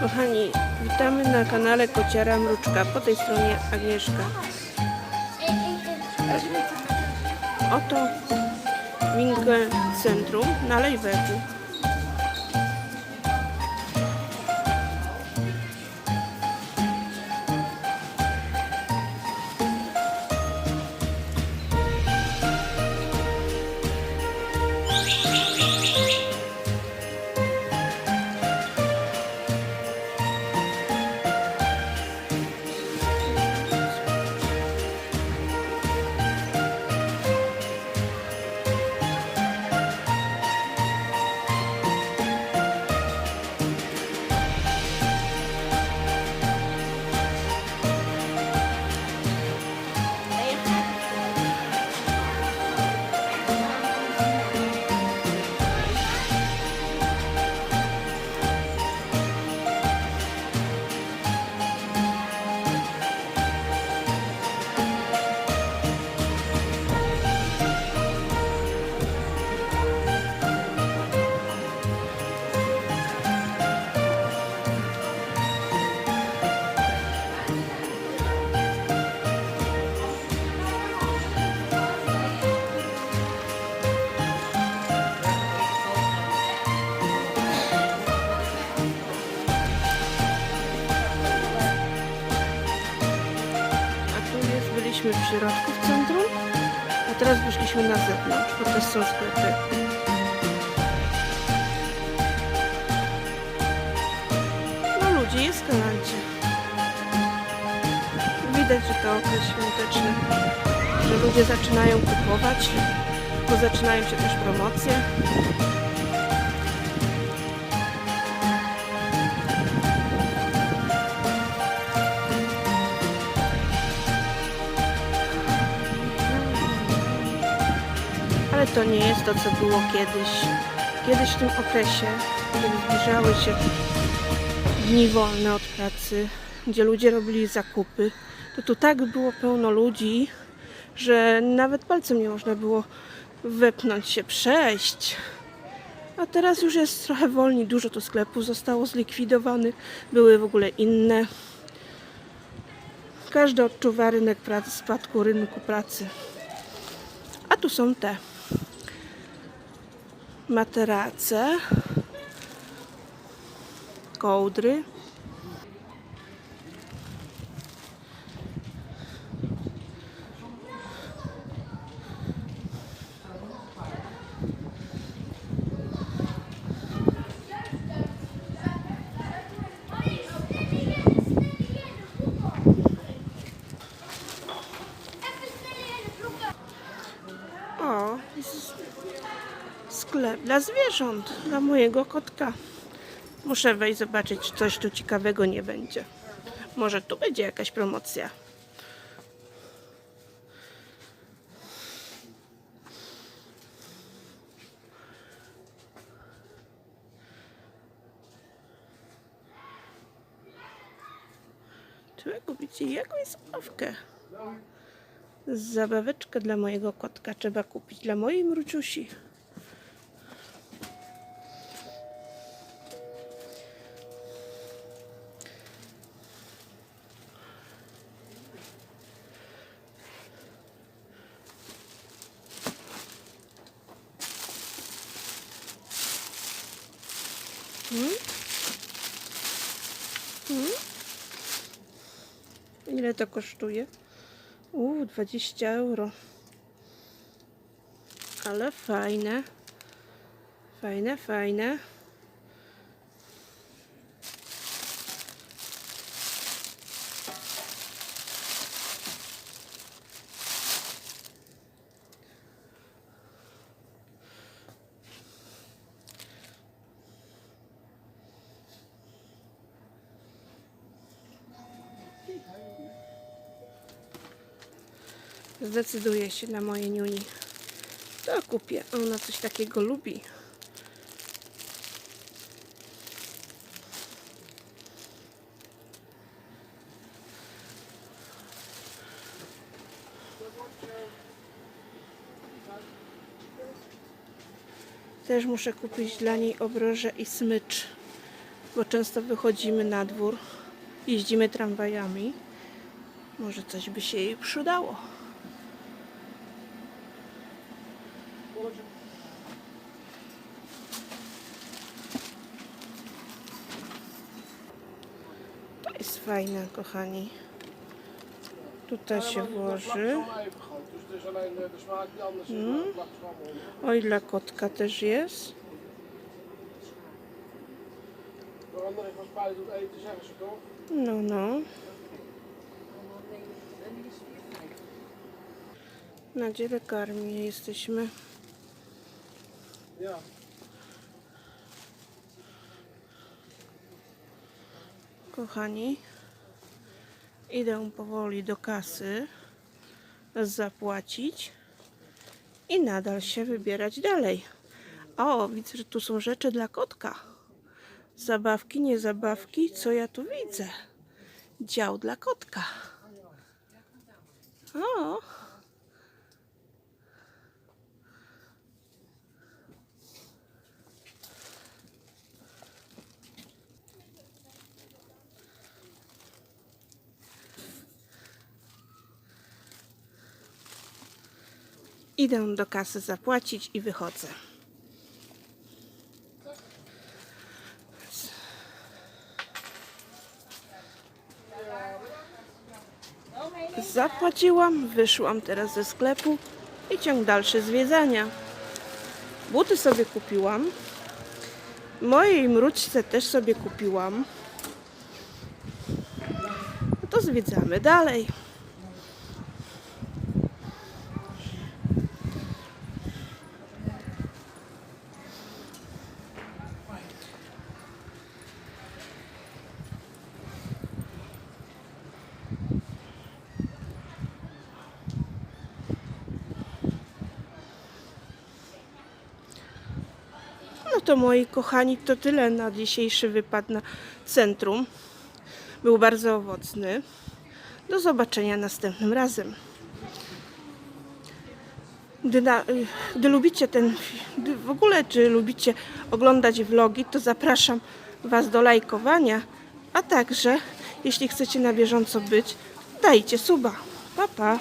Kochani, witamy na kanale Kociara Mruczka. Po tej stronie Agnieszka. Oto Winkel Centrum na Lejweku. Środku w centrum, a teraz wyszliśmy na zewnątrz, bo też są sklepy. No ludzi jest galancie. Widać, że to okres świąteczny, że ludzie zaczynają kupować, bo zaczynają się też promocje. Ale to nie jest to, co było kiedyś. Kiedyś w tym okresie, kiedy zbliżały się dni wolne od pracy, gdzie ludzie robili zakupy, to tu tak było pełno ludzi, że nawet palcem nie można było wepchnąć się, przejść. A teraz już jest trochę wolniej, dużo tu sklepów zostało zlikwidowanych, były w ogóle inne. Każdy odczuwa rynek pracy, spadku rynku pracy. A tu są te materace, kołdry. O, sklep dla zwierząt, dla mojego kotka. Muszę wejść zobaczyć, czy coś tu ciekawego nie będzie. Może tu będzie jakaś promocja. Trzeba kupić jakąś zabawkę. Zabaweczkę dla mojego kotka trzeba kupić dla mojej mruczusi. Ile to kosztuje? Uuu, 20 euro. Ale fajne. Fajne, fajne. Zdecyduję się na moje niuni. To kupię. Ona coś takiego lubi. Też muszę kupić dla niej obroże i smycz. bo często wychodzimy na dwór, jeździmy tramwajami. Może coś by się jej przydało. To jest fajne, kochani. Tutaj się włoży. Eh, er. Oj, dla kotka też jest. No, no. Na dziele karmie jesteśmy. Kochani, idę powoli do kasy zapłacić i nadal się wybierać dalej. O, widzę, że tu są rzeczy dla kotka. Zabawki, nie zabawki, co ja tu widzę? Dział dla kotka. O, idę do kasy zapłacić i wychodzę. Zapłaciłam, wyszłam teraz ze sklepu i ciąg dalszy zwiedzania. Buty sobie kupiłam. Mojej mruczce też sobie kupiłam. No to zwiedzamy dalej. To moi kochani, to tyle na dzisiejszy wypad na centrum. Był bardzo owocny. Do zobaczenia następnym razem. Gdy, na, gdy lubicie ten, gdy w ogóle czy lubicie oglądać vlogi, to zapraszam Was do lajkowania, a także jeśli chcecie na bieżąco być, dajcie suba. Pa, pa.